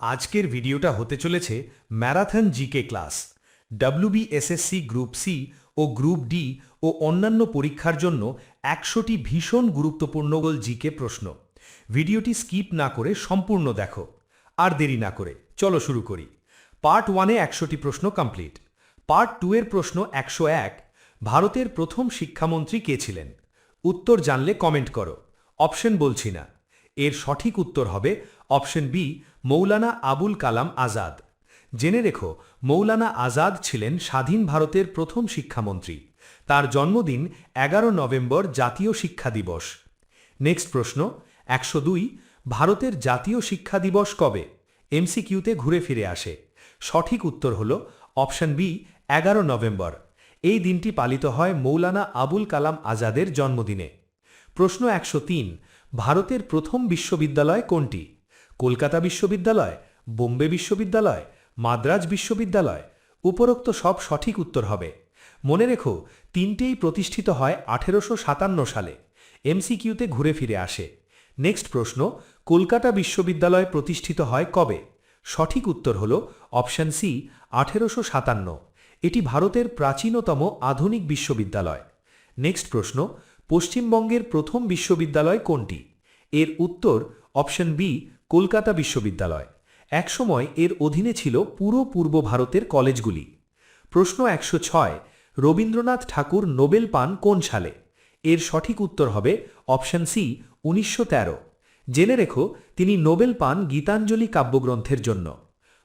আজকের ভিডিওটা হতে চলেছে marathon GK class WBSSC group C ও গ্রুপ ডি ও অন্যান্য পরীক্ষার জন্য একশোটি ভীষণ গুরুত্বপূর্ণ গোল জিকে প্রশ্ন। ভিডিওটি স্কিপ না করে সম্পূর্ণ দেখো। আর দেরি না করে, চলো শুরু করি। পার্ট ওয়ানে একশোটি প্রশ্ন কমপ্লিট। পার্ট টু এর প্রশ্ন একশো এক, ভারতের প্রথম শিক্ষামন্ত্রী কে ছিলেন? উত্তর জানলে কমেন্ট করো। অপশন বলছি না। এর সঠিক উত্তর হবে অপশন বি, মৌলানা আবুল কালাম আজাদ। জেনে রেখো, মৌলানা আজাদ ছিলেন স্বাধীন ভারতের প্রথম শিক্ষামন্ত্রী। তার জন্মদিন এগারো নভেম্বর জাতীয় শিক্ষা দিবস। নেক্সট প্রশ্ন, একশো দুই, ভারতের জাতীয় শিক্ষা দিবস কবে? এমসিকিউতে ঘুরে ফিরে আসে। সঠিক উত্তর হল অপশন বি, এগারো নভেম্বর। এই দিনটি পালিত হয় মৌলানা আবুল কালাম আজাদের জন্মদিনে। প্রশ্ন একশো তিন, ভারতের প্রথম বিশ্ববিদ্যালয় কোনটি? কলকাতা বিশ্ববিদ্যালয়, বোম্বে বিশ্ববিদ্যালয়, মাদ্রাজ বিশ্ববিদ্যালয়, উপরোক্ত সব সঠিক উত্তর হবে। মনে রেখো, তিনটেই প্রতিষ্ঠিত হয় আঠেরোশো সাতান্ন সালে। এমসিকিউতে ঘুরে ফিরে আসে। নেক্সট প্রশ্ন, কলকাতা বিশ্ববিদ্যালয় প্রতিষ্ঠিত হয় কবে? সঠিক উত্তর হল অপশন সি, আঠেরোশো সাতান্ন। এটি ভারতের প্রাচীনতম আধুনিক বিশ্ববিদ্যালয়। নেক্সট প্রশ্ন, পশ্চিমবঙ্গের প্রথম বিশ্ববিদ্যালয় কোনটি? এর উত্তর অপশন বি কলকাতা বিশ্ববিদ্যালয়। একসময় এর অধীনে ছিল পুরো পূর্ব ভারতের কলেজগুলি। প্রশ্ন একশো ছয়, রবীন্দ্রনাথ ঠাকুর নোবেল পান কোন সালে? এর সঠিক উত্তর হবে অপশন সি, উনিশশো তেরো। জেনে রেখো, তিনি নোবেল পান গীতাঞ্জলি কাব্যগ্রন্থের জন্য।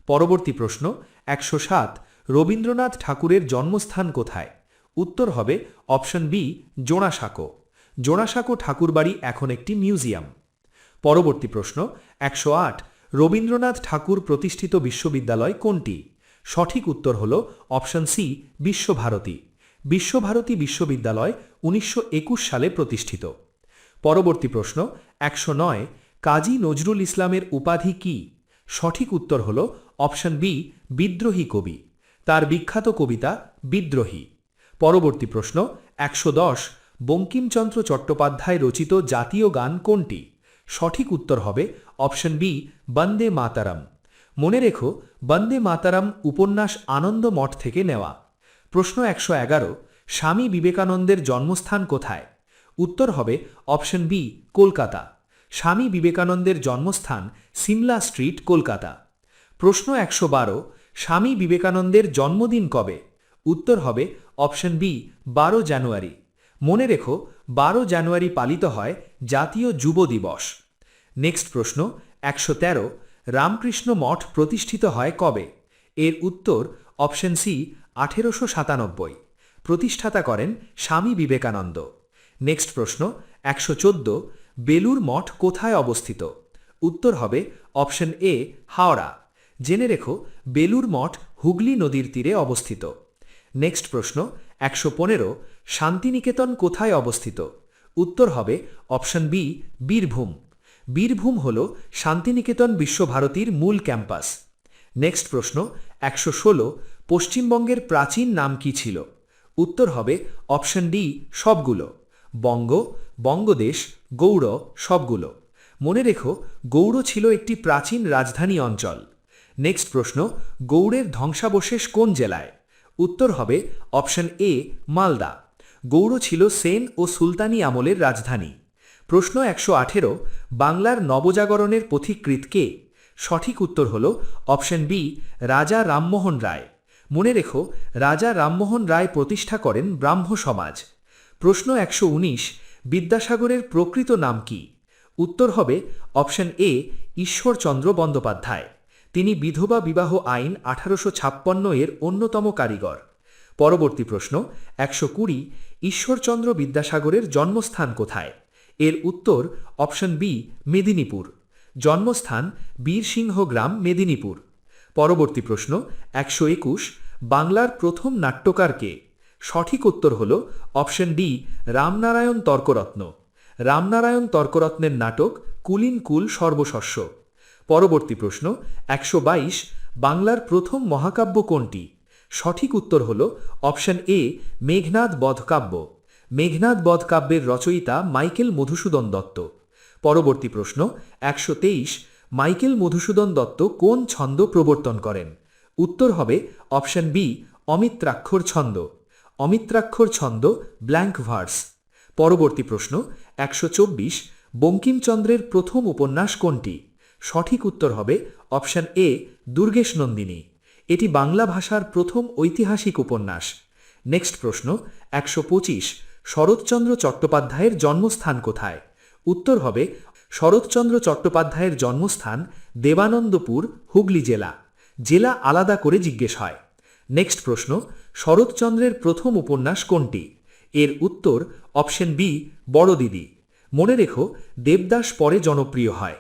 পরবর্তী প্রশ্ন, একশো সাত, রবীন্দ্রনাথ ঠাকুরের জন্মস্থান কোথায়? উত্তর হবে অপশন বি, জোড়াসাঁকো। জোড়াসাঁকো ঠাকুরবাড়ি এখন একটি মিউজিয়াম। পরবর্তী প্রশ্ন, একশো আট, রবীন্দ্রনাথ ঠাকুর প্রতিষ্ঠিত বিশ্ববিদ্যালয় কোনটি? সঠিক উত্তর হল অপশন সি, বিশ্বভারতী। বিশ্বভারতী বিশ্ববিদ্যালয় উনিশশো একুশ সালে প্রতিষ্ঠিত। পরবর্তী প্রশ্ন, একশো নয়, কাজী নজরুল ইসলামের উপাধি কি? সঠিক উত্তর হল অপশন বি, বিদ্রোহী কবি। তার বিখ্যাত কবিতা বিদ্রোহী। পরবর্তী প্রশ্ন, একশো দশ, বঙ্কিমচন্দ্র চট্টোপাধ্যায় রচিত জাতীয় গান কোনটি? সঠিক উত্তর হবে অপশন বি, বন্দে মাতারাম। মনে রেখো, বন্দে মাতারাম উপন্যাস আনন্দ মঠ থেকে নেওয়া। প্রশ্ন একশো এগারো, স্বামী বিবেকানন্দের জন্মস্থান কোথায়? উত্তর হবে অপশন বি, কলকাতা। স্বামী বিবেকানন্দের জন্মস্থান সিমলা স্ট্রিট, কলকাতা। প্রশ্ন একশো বারো, স্বামী বিবেকানন্দের জন্মদিন কবে? উত্তর হবে অপশন বি, বারো জানুয়ারি। মনে রেখো, বারো জানুয়ারি পালিত হয় জাতীয় যুব দিবস। নেক্সট প্রশ্ন, একশো তেরো, রামকৃষ্ণ মঠ প্রতিষ্ঠিত হয় কবে? এর উত্তর অপশন সি আঠেরোশো সাতানব্বই। প্রতিষ্ঠাতা করেন স্বামী বিবেকানন্দ। নেক্সট প্রশ্ন, একশো চোদ্দ, বেলুর মঠ কোথায় অবস্থিত? উত্তর হবে অপশন এ হাওড়া। জেনে রেখো, বেলুর মঠ হুগলি নদীর তীরে অবস্থিত। নেক্সট প্রশ্ন, একশো পনেরো, শান্তিনিকেতন কোথায় অবস্থিত? উত্তর হবে অপশন বি, বীরভূম। বীরভূম হল শান্তিনিকেতন বিশ্বভারতীর মূল ক্যাম্পাস। নেক্সট প্রশ্ন, একশো ষোলো, পশ্চিমবঙ্গের প্রাচীন নাম কি ছিল? উত্তর হবে অপশন ডি, সবগুলো। বঙ্গ, বঙ্গদেশ, গৌড়, সবগুলো। মনে রেখো, গৌড় ছিল একটি প্রাচীন রাজধানী অঞ্চল। নেক্সট প্রশ্ন, গৌড়ের ধ্বংসাবশেষ কোন জেলায়? উত্তর হবে অপশন এ, মালদা। গৌড় ছিল সেন ও সুলতানি আমলের রাজধানী। প্রশ্ন একশো আঠেরো, বাংলার নবজাগরণের পথিকৃৎ কে? সঠিক উত্তর হল অপশন বি, রাজা রামমোহন রায়। মনে রেখো, রাজা রামমোহন রায় প্রতিষ্ঠা করেন ব্রাহ্ম সমাজ। প্রশ্ন একশো উনিশ, বিদ্যাসাগরের প্রকৃত নাম কি? উত্তর হবে অপশন এ, ঈশ্বরচন্দ্র বন্দ্যোপাধ্যায়। তিনি বিধবা বিবাহ আইন আঠারোশো ছাপ্পান্ন এর অন্যতম কারিগর। পরবর্তী প্রশ্ন, একশো কুড়ি ঈশ্বরচন্দ্র বিদ্যাসাগরের জন্মস্থান কোথায়? এর উত্তর অপশন বি, মেদিনীপুর। জন্মস্থান বীরসিংহ গ্রাম, মেদিনীপুর। পরবর্তী প্রশ্ন, একশো একুশ, বাংলার প্রথম নাট্যকার কে? সঠিক উত্তর হল অপশন ডি, রামনারায়ণ তর্করত্ন। রামনারায়ণ তর্করত্নের নাটক কুলিন কুল সর্বশস্য। পরবর্তী প্রশ্ন, একশো বাইশ, বাংলার প্রথম মহাকাব্য কোনটি? সঠিক উত্তর হল অপশন এ, মেঘনাদ বধকাব্য। মেঘনাদ বধকাব্যের রচয়িতা মাইকেল মধুসূদন দত্ত। পরবর্তী প্রশ্ন, একশো তেইশ, মাইকেল মধুসূদন দত্ত কোন ছন্দ প্রবর্তন করেন? উত্তর হবে অপশন বি, অমিত্রাক্ষর ছন্দ। অমিত্রাক্ষর ছন্দ ব্ল্যাঙ্ক ভার্স। পরবর্তী প্রশ্ন, একশো চব্বিশ, বঙ্কিমচন্দ্রের প্রথম উপন্যাস কোনটি? সঠিক উত্তর হবে অপশন এ, দুর্গেশ নন্দিনী। এটি বাংলা ভাষার প্রথম ঐতিহাসিক উপন্যাস। নেক্সট প্রশ্ন, একশো পঁচিশ, শরৎচন্দ্র চট্টোপাধ্যায়ের জন্মস্থান কোথায়? উত্তর হবে, শরৎচন্দ্র চট্টোপাধ্যায়ের জন্মস্থান দেবানন্দপুর, হুগলি জেলা। জেলা আলাদা করে জিজ্ঞেস হয়। নেক্সট প্রশ্ন, শরৎচন্দ্রের প্রথম উপন্যাস কোনটি? এর উত্তর অপশন বি বড় দিদি মনে রেখো, দেবদাস পরে জনপ্রিয় হয়।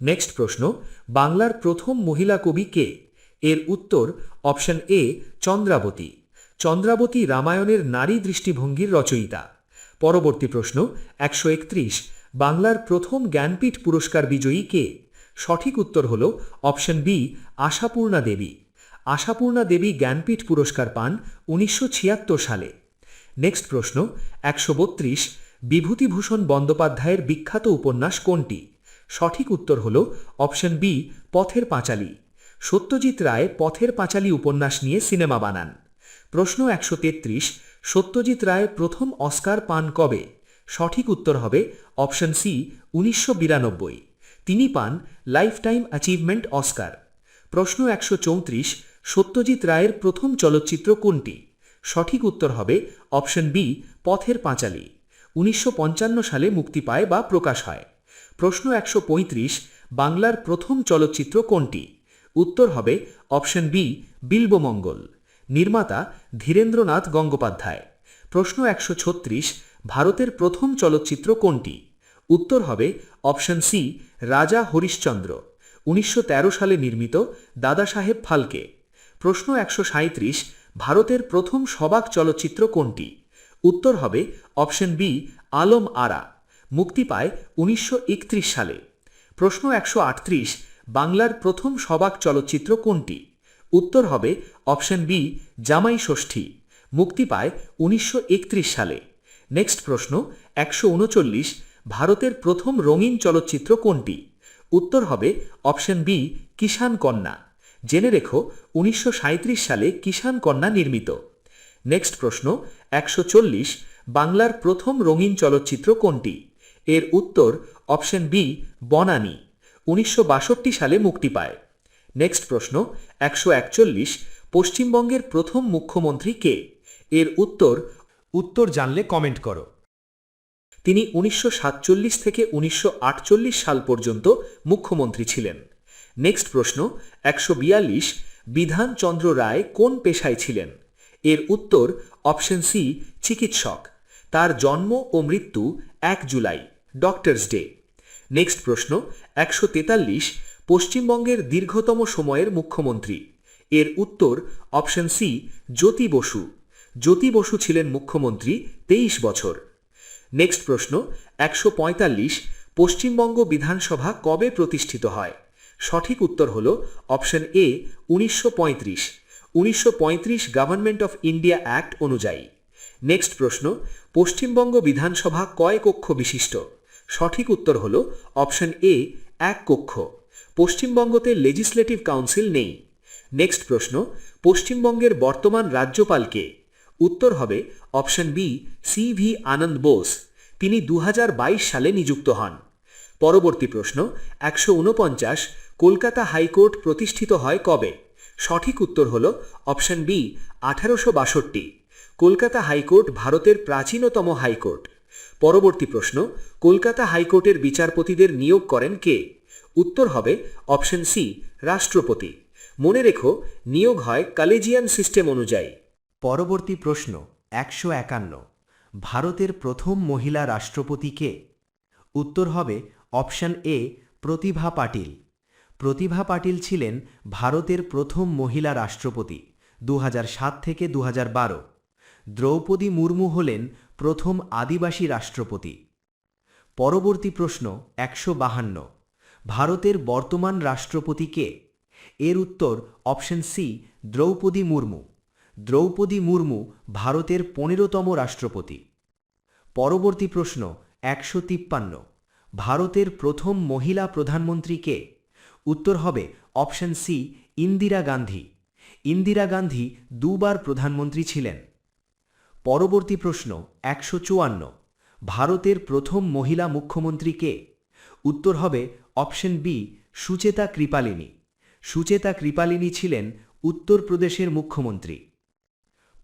নেক্সট প্রশ্ন, বাংলার প্রথম মহিলা কবি কে? এর উত্তর অপশন এ চন্দ্রাবতী। চন্দ্রাবতী রামায়ণের নারী দৃষ্টিভঙ্গির রচয়িতা। পরবর্তী প্রশ্ন, একশো একত্রিশ, বাংলার প্রথম জ্ঞানপীঠ পুরস্কার বিজয়ী কে? সঠিক উত্তর হল অপশন বি, আশাপূর্ণা দেবী। আশাপূর্ণা দেবী জ্ঞানপীঠ পুরস্কার পান উনিশশো ছিয়াত্তর সালে। নেক্সট প্রশ্ন, একশো বত্রিশ, বিভূতিভূষণ বন্দ্যোপাধ্যায়ের বিখ্যাত উপন্যাস কোনটি? সঠিক উত্তর হল অপশন বি, পথের পাঁচালী। সত্যজিৎ রায় পথের পাঁচালী উপন্যাস নিয়ে সিনেমা বানান। প্রশ্ন একশো তেত্রিশ, সত্যজিৎ রায় প্রথম অস্কার পান কবে? সঠিক উত্তর হবে অপশন সি, উনিশশো বিরানব্বই। তিনি পান লাইফ টাইম অ্যাচিভমেন্ট অস্কার। প্রশ্ন একশো চৌত্রিশ, সত্যজিৎ রায়ের প্রথম চলচ্চিত্র কোনটি? সঠিক উত্তর হবে অপশন বি, পথের পাঁচালী। উনিশশো পঞ্চান্ন সালে মুক্তি পায় বা প্রকাশ হয়। প্রশ্ন একশো পঁয়ত্রিশ, বাংলার প্রথম চলচ্চিত্র কোনটি? উত্তর হবে অপশন বি, বিল্বমঙ্গল। নির্মাতা ধীরেন্দ্রনাথ গঙ্গোপাধ্যায়। প্রশ্ন একশো ছত্রিশ, ভারতের প্রথম চলচ্চিত্র কোনটি? উত্তর হবে অপশন সি, রাজা হরিশ্চন্দ্র, উনিশশো তেরো সালে নির্মিত দাদাসাহেব ফালকে। প্রশ্ন একশো সাঁইত্রিশ, ভারতের প্রথম সবাক চলচ্চিত্র কোনটি? উত্তর হবে অপশন বি, আলম আরা, মুক্তি পায় উনিশশো একত্রিশ সালে। প্রশ্ন একশো আটত্রিশ বাংলার প্রথম সবাক চলচ্চিত্র কোনটি? উত্তর হবে অপশন বি, জামাই ষষ্ঠী। মুক্তি পায় উনিশশো একত্রিশ সালে। নেক্সট প্রশ্ন, একশো উনচল্লিশ, ভারতের প্রথম রঙিন চলচ্চিত্র কোনটি? উত্তর হবে অপশন বি কিষান কন্যা। জেনে রেখো, উনিশশো সাঁইত্রিশ সালে কিষান কন্যা নির্মিত। নেক্সট প্রশ্ন, একশো চল্লিশ, বাংলার প্রথম রঙিন চলচ্চিত্র কোনটি? এর উত্তর অপশন বি, বনানী। উনিশশো বাষট্টি সালে মুক্তি পায়। নেক্সট প্রশ্ন একশো একচল্লিশ পশ্চিমবঙ্গের প্রথম মুখ্যমন্ত্রী কে? এর উত্তর উত্তর জানলে কমেন্ট করো। তিনি উনিশশো সাতচল্লিশ থেকে উনিশশো আটচল্লিশ সাল পর্যন্ত মুখ্যমন্ত্রী ছিলেন। নেক্সট প্রশ্ন একশো বিয়াল্লিশ বিধানচন্দ্র রায় কোন পেশায় ছিলেন? এর উত্তর অপশন সি চিকিৎসক। তার জন্ম ও মৃত্যু এক জুলাই ডক্টরস ডে নেক্সট প্রশ্ন একশো তেতাল্লিশ পশ্চিমবঙ্গের দীর্ঘতম সময়ের মুখ্যমন্ত্রী। এর উত্তর অপশন সি, জ্যোতি বসু। জ্যোতি বসু ছিলেন মুখ্যমন্ত্রী তেইশ বছর। নেক্সট প্রশ্ন, একশো পঁয়তাল্লিশ পশ্চিমবঙ্গ বিধানসভা কবে প্রতিষ্ঠিত হয়? সঠিক উত্তর হল অপশন এ, উনিশশো পঁয়ত্রিশ। উনিশশো পঁয়ত্রিশ গভর্নমেন্ট অফ ইন্ডিয়া অ্যাক্ট অনুযায়ী। নেক্সট প্রশ্ন, পশ্চিমবঙ্গ বিধানসভা কয় কক্ষ বিশিষ্ট? সঠিক উত্তর হল অপশন এ এক কক্ষ। পশ্চিমবঙ্গতে লেজিসলেটিভ কাউন্সিল নেই। নেক্সট প্রশ্ন, পশ্চিমবঙ্গের বর্তমান রাজ্যপালকে। উত্তর হবে option B C V Ananda Bose. তিনি দু হাজার বাইশ সালে নিযুক্ত হন। পরবর্তী প্রশ্ন, একশো উনপঞ্চাশ কলকাতা হাইকোর্ট প্রতিষ্ঠিত হয় কবে? সঠিক উত্তর হল অপশন বি আঠারোশো বাষট্টি। কলকাতা হাইকোর্ট ভারতের প্রাচীনতম হাইকোর্ট। পরবর্তী প্রশ্ন, কলকাতা হাইকোর্টের বিচারপতিদের নিয়োগ করেন কে? উত্তর হবে অপশন সি, রাষ্ট্রপতি। মনে রেখো, নিয়োগ হয় কালেজিয়ান সিস্টেম অনুযায়ী। পরবর্তী প্রশ্ন, একশো একান্ন। ভারতের প্রথম মহিলা রাষ্ট্রপতি কে? উত্তর হবে অপশন এ, প্রতিভা পাটিল। প্রতিভা পাটিল ছিলেন ভারতের প্রথম মহিলা রাষ্ট্রপতি দু হাজার সাত থেকে দু হাজার বারো। দ্রৌপদী মুর্মু হলেন প্রথম আদিবাসী রাষ্ট্রপতি। পরবর্তী প্রশ্ন একশো বাহান্ন। ভারতের বর্তমান রাষ্ট্রপতি কে? এর উত্তর অপশন সি দ্রৌপদী মুর্মু। দ্রৌপদী মুর্মু ভারতের পনেরোতম রাষ্ট্রপতি। পরবর্তী প্রশ্ন একশো তিপ্পান্ন। ভারতের প্রথম মহিলা প্রধানমন্ত্রী কে? উত্তর হবে অপশন সি ইন্দিরা গান্ধী। ইন্দিরা গান্ধী দুবার প্রধানমন্ত্রী ছিলেন। পরবর্তী প্রশ্ন একশো চুয়ান্ন। ভারতের প্রথম মহিলা মুখ্যমন্ত্রী কে? উত্তর হবে অপশন বি, সুচেতা কৃপালিনী। সুচেতা কৃপালিনী ছিলেন উত্তরপ্রদেশের মুখ্যমন্ত্রী।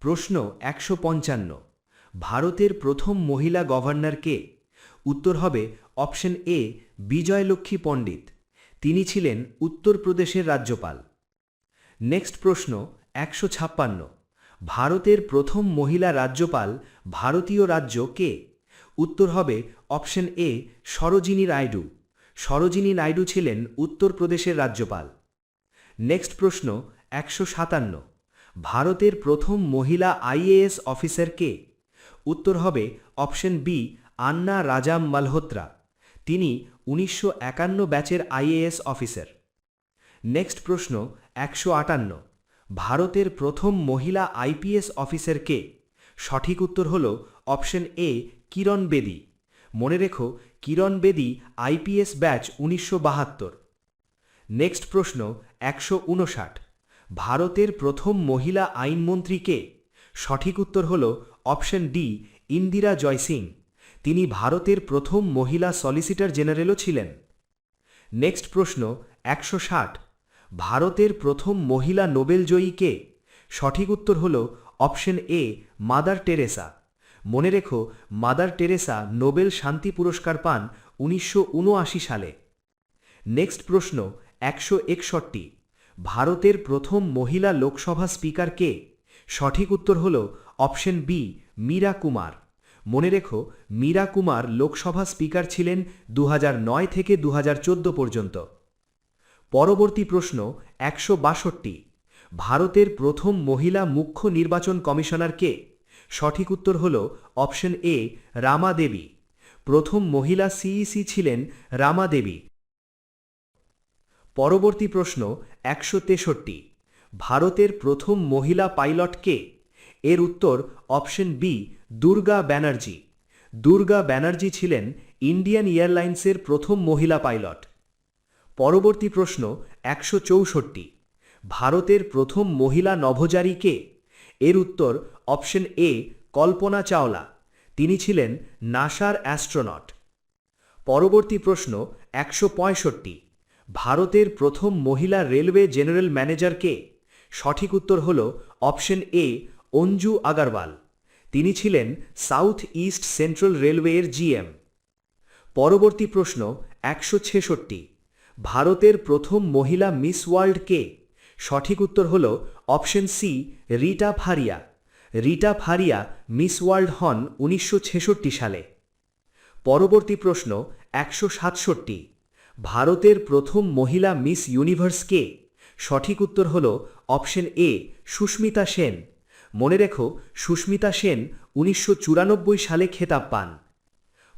প্রশ্ন একশো পঞ্চান্ন। ভারতের প্রথম মহিলা গভর্নর কে? উত্তর হবে অপশন এ, বিজয়লক্ষ্মী পণ্ডিত। তিনি ছিলেন উত্তরপ্রদেশের রাজ্যপাল। নেক্সট প্রশ্ন একশো ছাপ্পান্ন। ভারতের প্রথম মহিলা রাজ্যপাল ভারতীয় রাজ্য কে? উত্তর হবে অপশন এ, সরোজিনী নাইডু। সরোজিনী নাইডু ছিলেন উত্তরপ্রদেশের রাজ্যপাল। নেক্সট প্রশ্ন, একশো সাতান্ন। ভারতের প্রথম মহিলা আইএএস অফিসার কে? উত্তর হবে অপশন বি, আন্না রাজাম মালহোত্রা। তিনি উনিশশো একান্ন ব্যাচের আইএএস অফিসার। নেক্সট প্রশ্ন, একশো আটান্ন। ভারতের প্রথম মহিলা আইপিএস অফিসার কে? সঠিক উত্তর হল অপশন এ, কিরণ বেদি। মনে রেখো, কিরণ বেদি আইপিএস ব্যাচ উনিশশো বাহাত্তর। নেক্সট প্রশ্ন, একশো উনষাট। ভারতের প্রথম মহিলা আইনমন্ত্রী কে? সঠিক উত্তর হল অপশন ডি, ইন্দিরা জয়সিং তিনি ভারতের প্রথম মহিলা সলিসিটর জেনারেলও ছিলেন। নেক্সট প্রশ্ন, একশো ষাট। ভারতের প্রথম মহিলা নোবেলজয়ী কে? সঠিক উত্তর হল অপশন এ, মাদার টেরেসা। মনে রেখো, মাদার টেরেসা নোবেল শান্তি পুরস্কার পান উনিশশো উনআশি সালে। নেক্সট প্রশ্ন, একশো একষট্টি। ভারতের প্রথম মহিলা লোকসভা স্পিকার কে? সঠিক উত্তর হল অপশন বি, মীরা কুমার। মনে রেখো, মীরা কুমার লোকসভা স্পিকার ছিলেন দু হাজার নয় থেকে দু হাজার চোদ্দ পর্যন্ত। পরবর্তী প্রশ্ন একশো বাষট্টি। ভারতের প্রথম মহিলা মুখ্য নির্বাচন কমিশনার কে? সঠিক উত্তর হল অপশন এ রামা দেবী প্রথম মহিলা সিইসি ছিলেন রামা দেবী পরবর্তী প্রশ্ন একশো তেষট্টি। ভারতের প্রথম মহিলা পাইলট কে? এর উত্তর অপশন বি, দুর্গা ব্যানার্জি। দুর্গা ব্যানার্জি ছিলেন ইন্ডিয়ান এয়ারলাইন্সের প্রথম মহিলা পাইলট। পরবর্তী প্রশ্ন একশো চৌষট্টি। ভারতের প্রথম মহিলা নভোচারী কে? এর উত্তর অপশন এ, কল্পনা চাওলা। তিনি ছিলেন নাসার অ্যাস্ট্রোনট। পরবর্তী প্রশ্ন একশো পঁয়ষট্টি। ভারতের প্রথম মহিলা রেলওয়ে জেনারেল ম্যানেজার কে? সঠিক উত্তর হল অপশন এ, অঞ্জু আগারওয়াল। তিনি ছিলেন সাউথ ইস্ট সেন্ট্রাল রেলওয়ের জিএম পরবর্তী প্রশ্ন একশো ছেষট্টি। ভারতের প্রথম মহিলা মিস ওয়ার্ল্ড কে? সঠিক উত্তর হল option C, Reita Faria Reita Faria Miss World হন উনিশশো ছেষট্টি সালে। পরবর্তী প্রশ্ন, একশো সাতষট্টি। ভারতের প্রথম মহিলা মিস ইউনিভার্স কে? সঠিক উত্তর হল অপশন এ, সুস্মিতা সেন। মনে রেখো, সুস্মিতা সেন উনিশশো চুরানব্বই সালে খেতাব পান।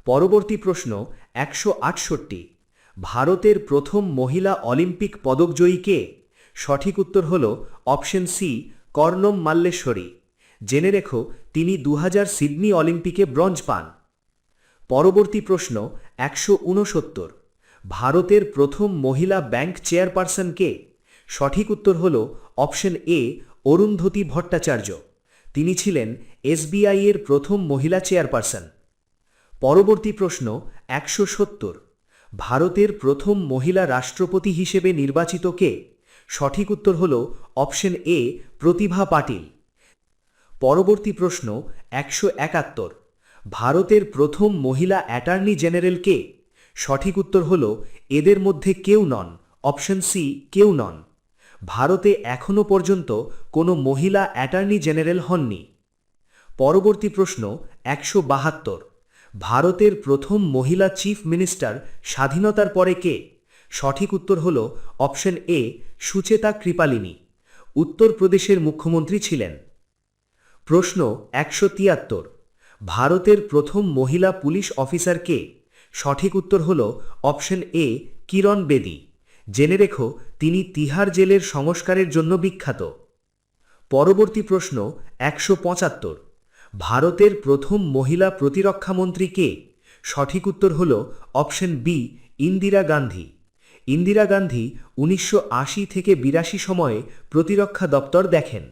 পরবর্তী প্রশ্ন, একশো আটষট্টি। ভারতের প্রথম মহিলা অলিম্পিক পদকজয়ী কে? সঠিক উত্তর হল অপশন সি, কর্ণম মাল্লেশ্বরী। জেনে রেখো, তিনি দু হাজার সিডনি অলিম্পিকে ব্রঞ্জ পান। পরবর্তী প্রশ্ন, একশো উনসত্তর ভারতের প্রথম মহিলা ব্যাংক চেয়ারপারসন কে? সঠিক উত্তর হল অপশন এ, অরুন্ধতী ভট্টাচার্য। তিনি ছিলেন এসবিআইয়ের প্রথম মহিলা চেয়ারপারসন। পরবর্তী প্রশ্ন, একশো সত্তর। ভারতের প্রথম মহিলা রাষ্ট্রপতি হিসেবে নির্বাচিত কে? সঠিক উত্তর হল অপশন এ, প্রতিভা পাটিল। পরবর্তী প্রশ্ন, একশো একাত্তর। ভারতের প্রথম মহিলা অ্যাটর্নি জেনারেল কে? সঠিক উত্তর হল এদের মধ্যে কেউ নন। অপশন সি, কেউ নন। ভারতে এখনও পর্যন্ত কোনো মহিলা অ্যাটর্নি জেনারেল হননি। পরবর্তী প্রশ্ন, একশো বাহাত্তর। ভারতের প্রথম মহিলা চিফ মিনিস্টার স্বাধীনতার পরে কে? সঠিক উত্তর হল অপশন এ, সুচেতা কৃপালিনী। উত্তরপ্রদেশের মুখ্যমন্ত্রী ছিলেন। প্রশ্ন একশো তিয়াত্তর। ভারতের প্রথম মহিলা পুলিশ অফিসার কে? সঠিক উত্তর হল অপশন এ, কিরণ বেদি। জেনে রেখো, তিনি তিহার জেলের সংস্কারের জন্য বিখ্যাত। পরবর্তী প্রশ্ন একশো পঁচাত্তর। ভারতের প্রথম মহিলা প্রতিরক্ষামন্ত্রী কে? সঠিক উত্তর হল অপশন বি ইন্দিরা গান্ধী। ইন্দিরা গান্ধী উনিশশো আশি থেকে বিরাশি সময়ে প্রতিরক্ষা দপ্তর দেখেন।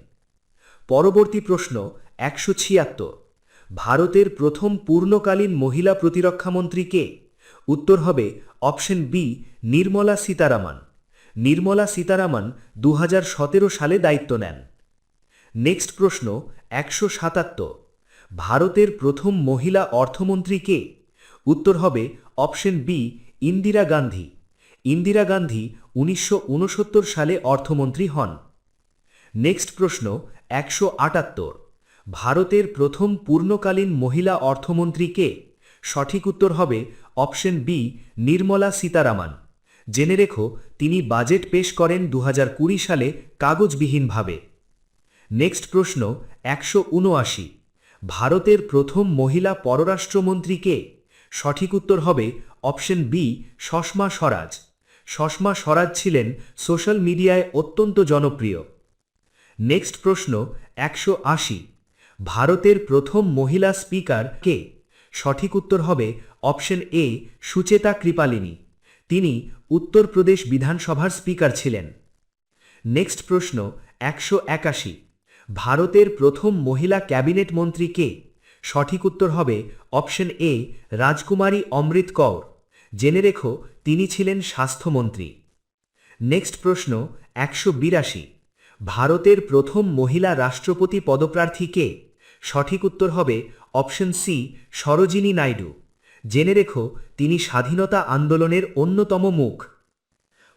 পরবর্তী প্রশ্ন, একশো ছিয়াত্তর। ভারতের প্রথম পূর্ণকালীন মহিলা প্রতিরক্ষামন্ত্রী কে? উত্তর হবে অপশন বি নির্মলা সীতারামন। নির্মলা সীতারামন দু হাজার সতেরো সালে দায়িত্ব নেন। নেক্সট প্রশ্ন, একশো সাতাত্তর। ভারতের প্রথম মহিলা অর্থমন্ত্রী কে? উত্তর হবে অপশন বি, ইন্দিরা গান্ধী। ইন্দিরা গান্ধী উনিশশো উনসত্তর সালে অর্থমন্ত্রী হন। নেক্সট প্রশ্ন, একশো আটাত্তর। ভারতের প্রথম পূর্ণকালীন মহিলা অর্থমন্ত্রী কে? সঠিক উত্তর হবে অপশন বি, নির্মলা সীতারামন। জেনে রেখো, তিনি বাজেট পেশ করেন দু হাজার কুড়ি সালে কাগজবিহীনভাবে। নেক্সট প্রশ্ন, একশো উনআশি ভারতের প্রথম মহিলা পররাষ্ট্রমন্ত্রী কে সঠিক উত্তর হবে অপশন বি সষ্মা স্বরাজ। সষ্মা স্বরাজ ছিলেন সোশ্যাল মিডিয়ায় অত্যন্ত জনপ্রিয়। নেক্সট প্রশ্ন, একশো আশি। ভারতের প্রথম মহিলা স্পিকার কে? সঠিক উত্তর হবে অপশন এ সুচেতা কৃপালিনী। তিনি উত্তরপ্রদেশ বিধানসভার স্পিকার ছিলেন। নেক্সট প্রশ্ন, একশো একাশি। ভারতের প্রথম মহিলা ক্যাবিনেট মন্ত্রী কে? সঠিক উত্তর হবে অপশন এ, রাজকুমারী অমৃত কৌর। জেনে রেখো, তিনি ছিলেন স্বাস্থ্যমন্ত্রী। নেক্সট প্রশ্ন, একশো বিরাশি। ভারতের প্রথম মহিলা রাষ্ট্রপতি পদপ্রার্থী কে? সঠিক উত্তর হবে অপশন সি, সরোজিনী নাইডু। জেনে রেখো, তিনি স্বাধীনতা আন্দোলনের অন্যতম মুখ।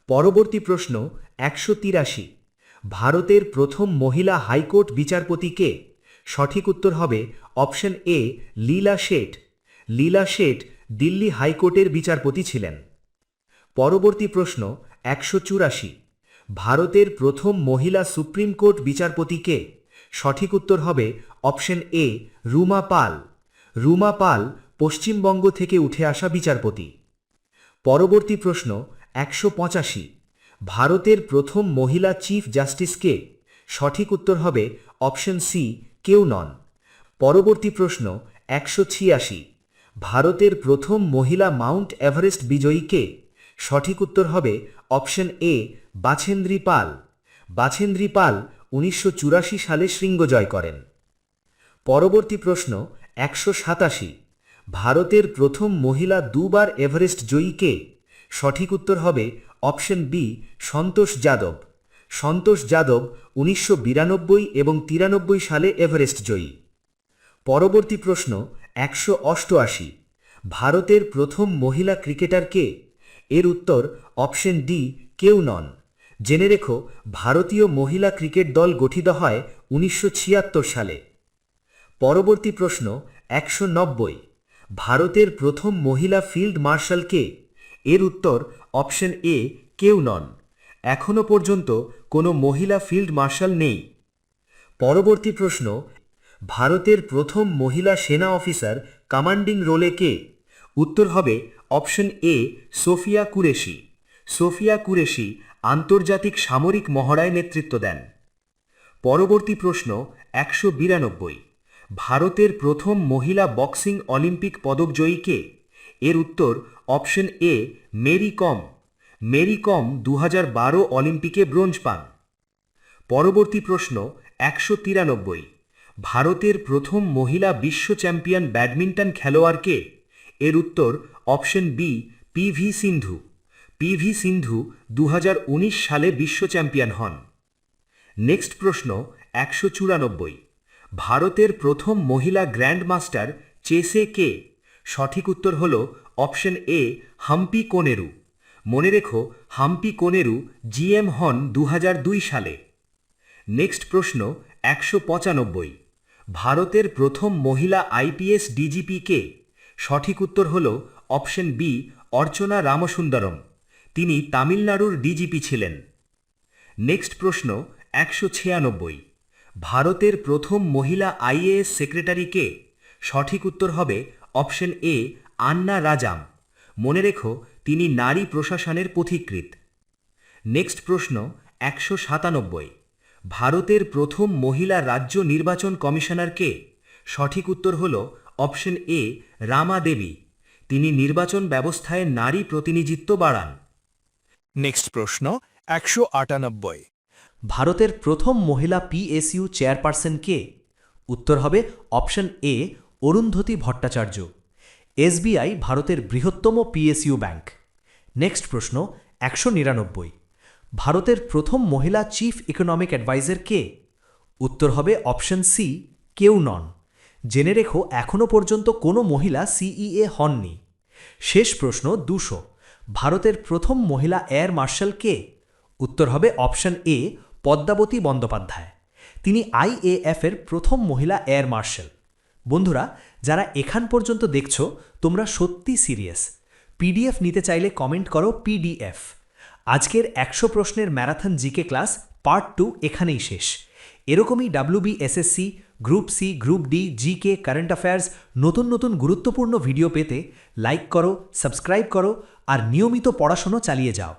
পরবর্তী প্রশ্ন, একশো তিরাশি। ভারতের প্রথম মহিলা হাইকোর্ট বিচারপতি কে? সঠিক উত্তর হবে অপশন এ, লীলা শেঠ। লীলা শেঠ দিল্লি হাইকোর্টের বিচারপতি ছিলেন। পরবর্তী প্রশ্ন, একশো চুরাশি। ভারতের প্রথম মহিলা সুপ্রিম কোর্ট বিচারপতি কে? সঠিক উত্তর হবে অপশন এ, রুমা পাল। রুমা পাল পশ্চিমবঙ্গ থেকে উঠে আসা বিচারপতি। পরবর্তী প্রশ্ন, একশো পঁচাশি। ভারতের প্রথম মহিলা চিফ জাস্টিস কে সঠিক উত্তর হবে অপশন সি, কেউ নন। পরবর্তী প্রশ্ন, একশো ছিয়াশি। ভারতের প্রথম মহিলা মাউন্ট এভারেস্ট বিজয়ী কে সঠিক উত্তর হবে অপশন এ, বাছেন্দ্রী পাল। বাছেন্দ্রী পাল উনিশশো চুরাশি সালে শৃঙ্গ জয় করেন। পরবর্তী প্রশ্ন, একশো সাতাশি। ভারতের প্রথম মহিলা দুবার এভারেস্ট জয়ী কে সঠিক উত্তর হবে অপশন বি, সন্তোষ যাদব। সন্তোষ যাদব উনিশশো বিরানব্বই এবং তিরানব্বই সালে এভারেস্ট জয়ী। পরবর্তী প্রশ্ন, একশো অষ্টআশি। ভারতের প্রথম মহিলা ক্রিকেটার কে? এর উত্তর অপশন ডি, কেউ নন। জেনে রেখো, ভারতীয় মহিলা ক্রিকেট দল গঠিত হয় উনিশশো ছিয়াত্তর সালে। পরবর্তী প্রশ্ন, একশো নব্বই। ভারতের প্রথম মহিলা ফিল্ড মার্শাল কে? এর উত্তর অপশন এ কেউ নন। এখনও পর্যন্ত কোনো মহিলা ফিল্ড মার্শাল নেই। পরবর্তী প্রশ্ন, ভারতের প্রথম মহিলা সেনা অফিসার কমান্ডিং রোলে কে? উত্তর হবে option A Sophia Qureshi. Sophia Qureshi আন্তর্জাতিক সামরিক মহড়ায় নেতৃত্ব দেন। পরবর্তী প্রশ্ন, একশো বিরানব্বই। ভারতের প্রথম মহিলা বক্সিং অলিম্পিক পদকজয়ী কে? এর উত্তর অপশন এ মেরি কম। মেরি কম দু বারো অলিম্পিকে ব্রোঞ্জ পান। পরবর্তী প্রশ্ন, একশো তিরানব্বই। ভারতের প্রথম মহিলা বিশ্ব চ্যাম্পিয়ন ব্যাডমিন্টন খেলোয়াড় কে? এর উত্তর option B, P V Sindhu. P V Sindhu দু হাজার উনিশ সালে বিশ্ব চ্যাম্পিয়ন হন। নেক্সট প্রশ্ন, একশো চুরানব্বই। ভারতের প্রথম মহিলা গ্র্যান্ড মাস্টার চেসে কে? সঠিক উত্তর হল অপশন এ, হাম্পি কোনেরু। মনে রেখো, হাম্পি কোনেরু, জিএম হন দু হাজার দুই সালে। নেক্সট প্রশ্ন, একশো পঁচানব্বই। ভারতের প্রথম মহিলা আইপিএস ডিজিপি কে? সঠিক উত্তর হল অপশন বি, অর্চনা রামসুন্দরম। তিনি তামিলনাড়ুর ডিজিপি ছিলেন। নেক্সট প্রশ্ন, একশো ছিয়ানব্বই। ভারতের প্রথম মহিলা আইএএস সেক্রেটারি কে? সঠিক উত্তর হবে অপশন এ আন্না রাজাম। মনে রেখো তিনি নারী প্রশাসনের পথিকৃৎ। নেক্সট প্রশ্ন একশো সাতানব্বই। ভারতের প্রথম মহিলা রাজ্য নির্বাচন কমিশনার কে? সঠিক উত্তর হল অপশন এ রামা দেবী। তিনি নির্বাচন ব্যবস্থায় নারী প্রতিনিধিত্ব বাড়ান। নেক্সট প্রশ্ন একশো আটানব্বই। ভারতের প্রথম মহিলা পিএসইউ চেয়ারপারসন কে? উত্তর হবে option A Arundhati Bhattacharya. SBI ভারতের বৃহত্তম পিএসইউ ব্যাংক। নেক্সট প্রশ্ন, একশো নিরানব্বই। ভারতের প্রথম মহিলা চিফ ইকোনমিক অ্যাডভাইজার কে? উত্তর হবে অপশন সি, কেউ নন। জেনে রেখো এখনও পর্যন্ত কোনো মহিলা সিইএ হননি। শেষ প্রশ্ন, দুশো। ভারতের প্রথম মহিলা এয়ার মার্শাল কে? উত্তর হবে অপশন এ, পদ্মাবতী বন্দ্যোপাধ্যায়। তিনি আইএএফের প্রথম মহিলা এয়ার মার্শাল। বন্ধুরা, যারা এখান পর্যন্ত দেখছ, তোমরা সত্যি সিরিয়াস। পিডিএফ নিতে চাইলে কমেন্ট করো পিডিএফ। আজকের একশো প্রশ্নের marathon GK class part two এখানেই শেষ। এরকমই WB SSC group C, group D, GK, current affairs নতুন নতুন গুরুত্বপূর্ণ ভিডিও পেতে লাইক করো, সাবস্ক্রাইব করো আর নিয়মিত পড়াশোনা চালিয়ে যাও।